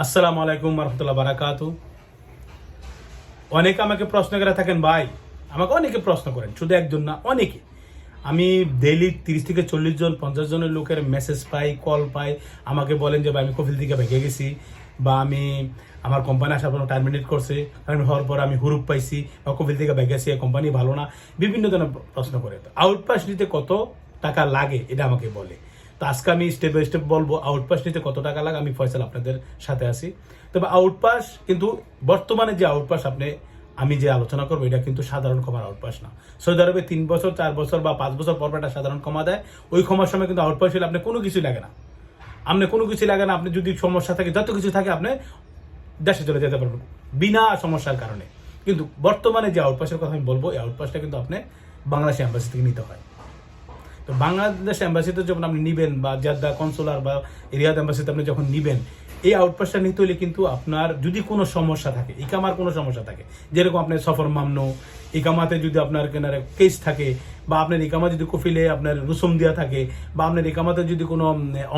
আসসালামু আলাইকুম রহমতুল্লাহ বারাকাতু অনেকে আমাকে প্রশ্ন করে থাকেন, ভাই, আমাকে অনেকে প্রশ্ন করেন, শুধু একজন না, অনেকে। আমি ডেইলি তিরিশ থেকে চল্লিশ জন, পঞ্চাশ জনের লোকের মেসেজ পাই কল পাই। আমাকে বলেন যে, ভাই, আমি কফিল থেকে ভেঙে গেছি বা আমি, আমার কোম্পানি আসার পর টার্মিনেট করছে টার্মিনেট হওয়ার পর আমি হুরুপ পাইছি বা কফিল থেকে ভেঙে গেছি কোম্পানি ভালো না। বিভিন্ন ধরনের প্রশ্ন করে। তো আউটপাস নিতে কত টাকা লাগে, এটা আমাকে বলে। তো আজকে আমি স্টেপ বাই স্টেপ বলব আউটপাস নিতে কত টাকা লাগে, আমি ফয়সাল আপনাদের সাথে আসি তবে আউটপাস কিন্তু বর্তমানে যে আউটপাস আপনি, আমি যে আলোচনা করব, এটা কিন্তু সাধারণ ক্ষমার আউটপাস না। সৌদি আরবে তিন বছর, চার বছর বা পাঁচ বছর পর একটা সাধারণ ক্ষমা দেয়, ওই ক্ষমার সময় কিন্তু আউটপাস হলে আপনি কোনো কিছু লাগে না। আপনি কোনো কিছু লাগে না, আপনি যদি সমস্যা থাকে, যত কিছু থাকে আপনি দেশে চলে যেতে পারবেন, বিনা সমস্যার কারণে। কিন্তু বর্তমানে যে আউটপাসের কথা আমি বলব, এই আউটপাসটা কিন্তু আপনি বাংলাদেশ এম্বাসি থেকে নিতে হয়। তো বাংলাদেশ অ্যাম্বাসিতে যখন আপনি নিবেন বা জাদ্দা কনসুলার বা রিয়াদ এম্বাসিতে আপনি যখন নিবেন, এই আউটপাসটা নিতে হলে কিন্তু আপনার যদি কোনো সমস্যা থাকে, ইকামার কোনো সমস্যা থাকে, যেরকম আপনার সফর মামন, ইকামাতে যদি আপনার কেনার কেস থাকে, বা আপনার ইকামা যদি কফিলে আপনার রুসুম দেওয়া থাকে, বা আপনার ইকামাতে যদি কোনো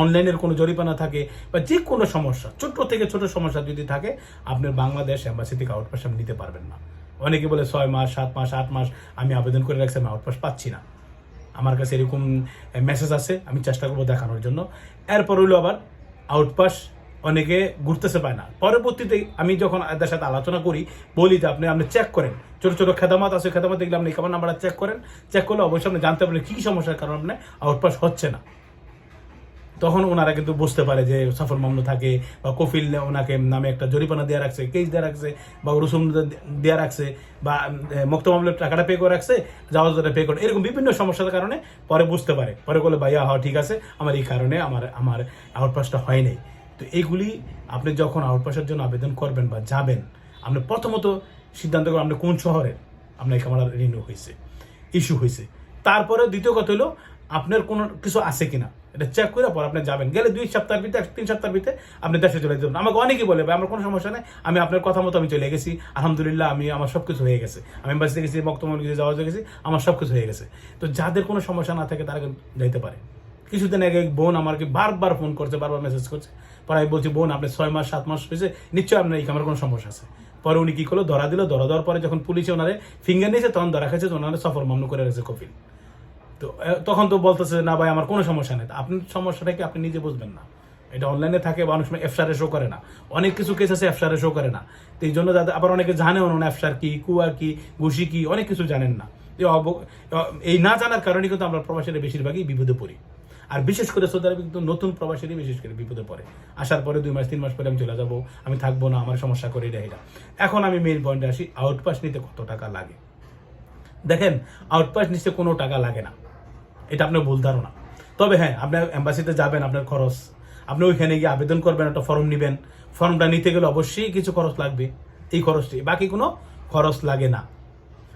অনলাইনের কোনো জরিপানা থাকে, বা যে কোনো সমস্যা ছোট থেকে ছোট সমস্যা যদি থাকে, আপনার বাংলাদেশ অ্যাম্বাসি থেকে আউটপাস আপনি নিতে পারবেন না। অনেকে বলে ছয় মাস, সাত মাস, আট মাস, আমি আবেদন করে রাখছি, আমি আউটপাস পাচ্ছি না। আমার কাছে এরকম মেসেজ আছে, আমি চেষ্টা করব দেখানোর জন্য। এরপর হইল আবার আউটপাস অনেকে ঘুরতেছে পায় না। পরবর্তীতে আমি যখন এদের সাথে আলোচনা করি, বলি যে আপনি আপনি চেক করেন। ছোটো ছোটো খেদামাত আছে, খেদামাত দেখলে আপনি কেমন নাম্বারটা চেক করেন। চেক করলে অবশ্যই আপনি জানতে পারবেন কী সমস্যার কারণে আপনার আউটপাস হচ্ছে না। তখন ওনারা কিন্তু বুঝতে পারে যে সফর মামলা থাকে বা কফিল ওনাকে নামে একটা জরিপানা দেওয়া রাখছে কেস দেওয়া রাখছে বা রসুম দেওয়া রাখছে বা মুক্ত মামলার টাকাটা পে করে রাখছে, জাহাজটা পে করে, এরকম বিভিন্ন সমস্যার কারণে পরে বুঝতে পারে। পরে বলে, ভাইয়া হওয়া ঠিক আছে, আমার এই কারণে আমার আমার আউটপাসটা হয় নাই। তো এইগুলি আপনি যখন আউটপাসের জন্য আবেদন করবেন বা যাবেন, আপনি প্রথমত সিদ্ধান্ত করবেন আপনি কোন শহরে আপনার কামার রিনিউ হয়েছে ইস্যু হয়েছে। তারপরে দ্বিতীয় কথা হলো, আপনার কোনো কিছু আছে কিনা? এটা চেক করে পর আপনি যাবেন। গেলে দুই সপ্তাহের ভিতরে, তিন সপ্তাহের ভিতরে আপনি দেশে চলে যাবেন। আমাকে অনেকেই বলে আমার কোনো সমস্যা নেই। আমি আপনার কথা মতো আমি চলে গেছি। আলহামদুলিল্লাহ, আমি, আমার সব কিছু হয়ে গেছে। আমি এম্বাসিতে গেছি, বক্তব্য গেছি যাওয়া গেছি, আমার সব কিছু হয়ে গেছে। তো যাদের কোনো সমস্যা না থাকে, তারা যাইতে পারে। কিছুদিন আগে এক বোন আমাকে বারবার ফোন করছে, বারবার মেসেজ করছে। পরে আমি বলছি, বোন, আপনি ছয় মাস, সাত মাস হয়েছে, নিশ্চয়ই আপনার এই আমার কোনো সমস্যা আছে। পরে উনি কী করল? ধরা দিল, ধরা দেওয়ার পরে যখন পুলিশে ওনারে ফিঙ্গার নিয়েছে, তখন ধরা খেয়েছে ওনারা সফর মামলা করে রেখেছে কপিল তো তখন তো বলতেছে, না ভাই, আমার কোনো সমস্যা নেই। তা আপনার সমস্যাটা কি? আপনি নিজে বুঝবেন না। এটা অনলাইনে থাকে বা অনেক সময় শো করে না। অনেক কিছু কেস আছে এফসারে শো করে না। তো এই জন্য যাদের, আবার অনেকে জানেও না এফসার কি কুয়ার কি, ঘুষি কি, অনেক কিছু জানেন না। এই না জানার কারণে কিন্তু আমরা প্রবাসীরা বেশিরভাগই বিপদে পড়ি। আর বিশেষ করে সৌদি আরবে কিন্তু নতুন প্রবাসীরই বিশেষ করে বিপদে পড়ে। আসার পরে দুই মাস, তিন মাস পরে আমি চলে যাব, আমি থাকব না, আমার সমস্যা করে এটা। এখন আমি মেইন পয়েন্টে আসি আউটপাস নিতে কত টাকা লাগে? দেখেন আউটপাস নিচে কোনো টাকা লাগে না। এটা আপনার ভুল ধারণা। তবে হ্যাঁ আপনার এম্বাসিতে যাবেন, আপনার খরচ। আপনি ওইখানে গিয়ে আবেদন করবেন, একটা ফর্ম নেবেন। ফর্মটা নিতে গেলে অবশ্যই কিছু খরচ লাগবে। এই খরচটি, বাকি কোনো খরচ লাগে না।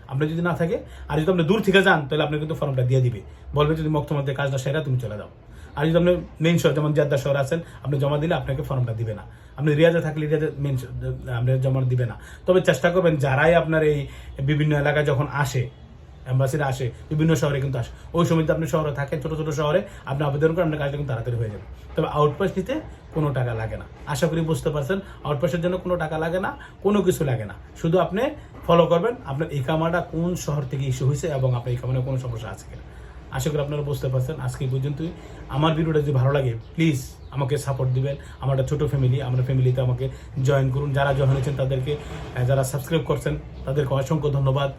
আপনি যদি না থাকে, আর যদি আপনি দূর থেকে যান, তাহলে আপনি কিন্তু ফর্মটা দিয়ে দিবে। বলবে যদি মধ্যে কাজটা সেরা তুমি চলে যাও। আর যদি আপনি মেন শহর যেমন জাদ্দা শহর আছেন, আপনি জমা দিলে আপনাকে ফর্মটা দিবে না। আপনি রিয়াজে থাকলে রিয়াজে মেন আপনি জমা দিবে না। তবে চেষ্টা করবেন, যারাই আপনার এই বিভিন্ন এলাকায় যখন আসে অ্যাম্বাসিরা আসে, বিভিন্ন শহরে কিন্তু আসে, ওই সময় আপনি শহরে থাকেন, ছোটো ছোটো শহরে, আপনি আবেদন করেন, আপনার কাজটা কিন্তু তাড়াতাড়ি হয়ে যাবে। তবে আউটপাস নিতে কোনো টাকা লাগে না। আশা করি বুঝতে পারছেন আউটপাসের জন্য কোনো টাকা লাগে না, কোনো কিছু লাগে না। শুধু আপনি ফলো করবেন, আপনার ইকামাটা কোন শহর থেকে ইস্যু হয়েছে এবং আপনার এই ইকামানে কোনো সমস্যা আছে কিনা। আশা করি আপনারা বুঝতে পারছেন। আজকে পর্যন্তই। আমার ভিডিওটা যদি ভালো লাগে প্লিজ আমাকে সাপোর্ট দিবেন। আমার একটা ছোটো ফ্যামিলি আমার ফ্যামিলিতে আমাকে জয়েন করুন। যারা জয়েন হয়েছেন, তাদেরকে যারা সাবস্ক্রাইব করছেন, তাদেরকে অসংখ্য ধন্যবাদ।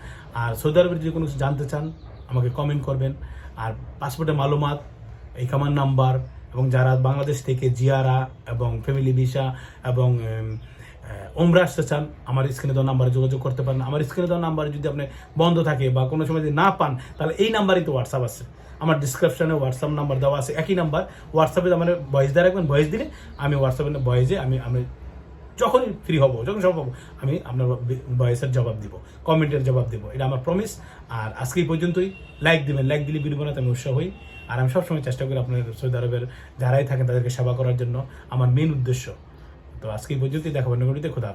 আর সৌদি আরবের যদি কোনো কিছু জানতে চান, আমাকে কমেন্ট করবেন। আর পাসপোর্টের মালুমাত, এই কামার নাম্বার এবং যারা বাংলাদেশ থেকে জিয়ারা এবং ফ্যামিলি ভিসা এবং ওমরা আসতে চান, আমার স্ক্রিনে দেওয়া নাম্বারে যোগাযোগ করতে পারেন। আমার স্ক্রিনে দেওয়া নাম্বারে যদি আপনি বন্ধ থাকে বা কোনো সময় যদি না পান, তাহলে এই নাম্বারই তো হোয়াটসঅ্যাপ আছে। আমার ডিসক্রিপশনে হোয়াটসঅ্যাপ নাম্বার দেওয়া আছে, একই নাম্বার হোয়াটসঅ্যাপে আমার ভয়েস দিয়ে রাখবেন ভয়েস দিলে আমি হোয়াটসঅ্যাপে ভয়েসে আমি আমি যখনই ফ্রি হব, যখন সম্ভব আমি আপনার ভয়েসের জবাব দিব কমেন্টের জবাব দিব। এটা আমার প্রমিস আর আজকে এই পর্যন্তই। লাইক দিবেন লাইক দিলে ভিডিও বানাতে আমি উৎসাহ। হই আর আমি সবসময় চেষ্টা করি আপনার সৌদি আরবের যারাই থাকেন তাদেরকে সেবা করার জন্য। আমার মেন উদ্দেশ্য তো আজকে এই পর্যন্তই দেখাবো নগরীতে খোদা।